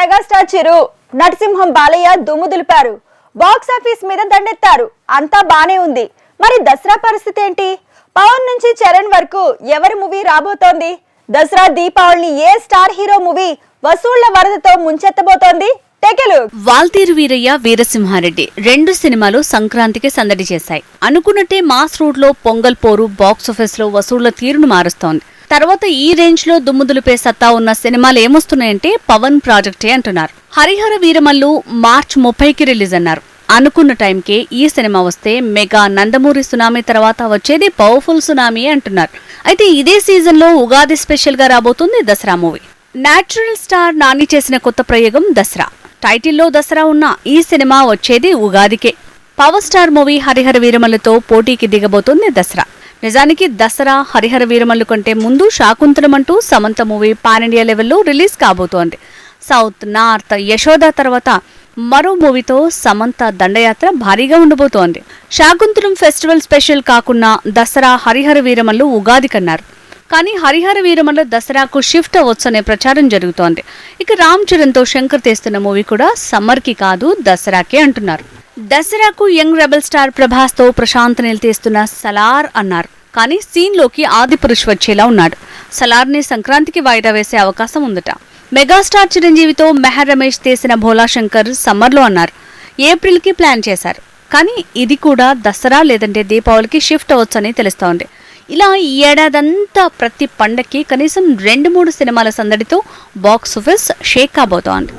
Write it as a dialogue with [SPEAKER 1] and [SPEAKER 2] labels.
[SPEAKER 1] Megastar చిరు నరసింహం బాలయ్య దుమ్ము దులిపారు. Box office మీద దండెత్తారు. అంతా బానే ఉంది. మరి దసరా పరిస్థితి ఏంటి? పవన్ నుంచి చరణ్ వరకు ఎవరి మూవీ రాబోతోంది? దసరా దీపావళిని ఏ స్టార్ హీరో మూవీ వసూళ్ళ వరదతో ముంచెత్తబోతోంది?
[SPEAKER 2] వాల్తీరు వీరయ్య వీరసింహారెడ్డి రెండు సినిమాలు సంక్రాంతికి సందడి చేశాయి. అనుకున్నట్టే మాస్ రోడ్లో పొంగల్ పోరు బాక్సాఫీస్లో వసూళ్ళ తీరును మారుస్తోంది. తర్వాత ఈ రేంజ్లో దుమ్ముదులిపే సత్తా ఉన్న సినిమాలు ఏమొస్తున్నాయంటే పవన్ ప్రాజెక్టే అంటున్నారు. హరిహర వీరమల్లు మార్చ్ ముప్పైకి రిలీజ్ అన్నారు. అనుకున్న టైంకే ఈ సినిమా వస్తే మెగా నందమూరి సునామీ తర్వాత వచ్చేది పవర్ఫుల్ సునామీ అంటున్నారు. అయితే ఇదే సీజన్లో ఉగాది స్పెషల్గా రాబోతుంది Dasara movie. Natural star Nani చేసిన కొత్త ప్రయోగం దసరా. టైటిల్లో దసరా ఉన్న ఈ సినిమా వచ్చేది ఉగాదికే. పవర్ స్టార్ మూవీ హరిహర వీరమల్లతో పోటీకి దిగబోతుంది దసరా. నిజానికి దసరా హరిహర వీరమల్లు కంటే ముందు శాకుంతలం అంటూ సమంత మూవీ పాన్ ఇండియా లెవెల్లో రిలీజ్ కాబోతోంది. సౌత్ నార్త్ యశోద తర్వాత మరో మూవీతో సమంత దండయాత్ర భారీగా ఉండబోతోంది. శాకుంతలం ఫెస్టివల్ స్పెషల్ కాకుండా దసరా హరిహర వీరమల్లు ఉగాది కన్నారు. కానీ హరిహర వీరమల్ల దసరాకు షిఫ్ట్ అవ్వచ్చనే ప్రచారం జరుగుతోంది. ఇక రామ్ చరణ్తో శంకర్ తీస్తున్న మూవీ కూడా సమ్మర్కి కాదు దసరాకే అంటున్నారు. దసరాకు యంగ్ రెబల్ స్టార్ ప్రభాస్తో ప్రశాంత్ నిలితేస్తున్న సలార్ అన్నారు. కానీ సీన్లోకి ఆదిపురుష్ వచ్చేలా ఉన్నాడు. సలార్ని సంక్రాంతికి వాయిదా వేసే అవకాశం ఉందట. మెగాస్టార్ చిరంజీవితో మెహర్ రమేష్ తీసిన భోలా శంకర్ సమ్మర్లో అన్నారు. ఏప్రిల్కి ప్లాన్ చేశారు. కానీ ఇది కూడా దసరా లేదంటే దీపావళికి షిఫ్ట్ అవ్వచ్చని తెలుస్తోంది. ఇలా ఈ ఏడాదంతా ప్రతి పండక్కి కనీసం రెండు మూడు సినిమాల సందడితో బాక్స్ ఆఫీస్ షేక్ కాబోతోంది.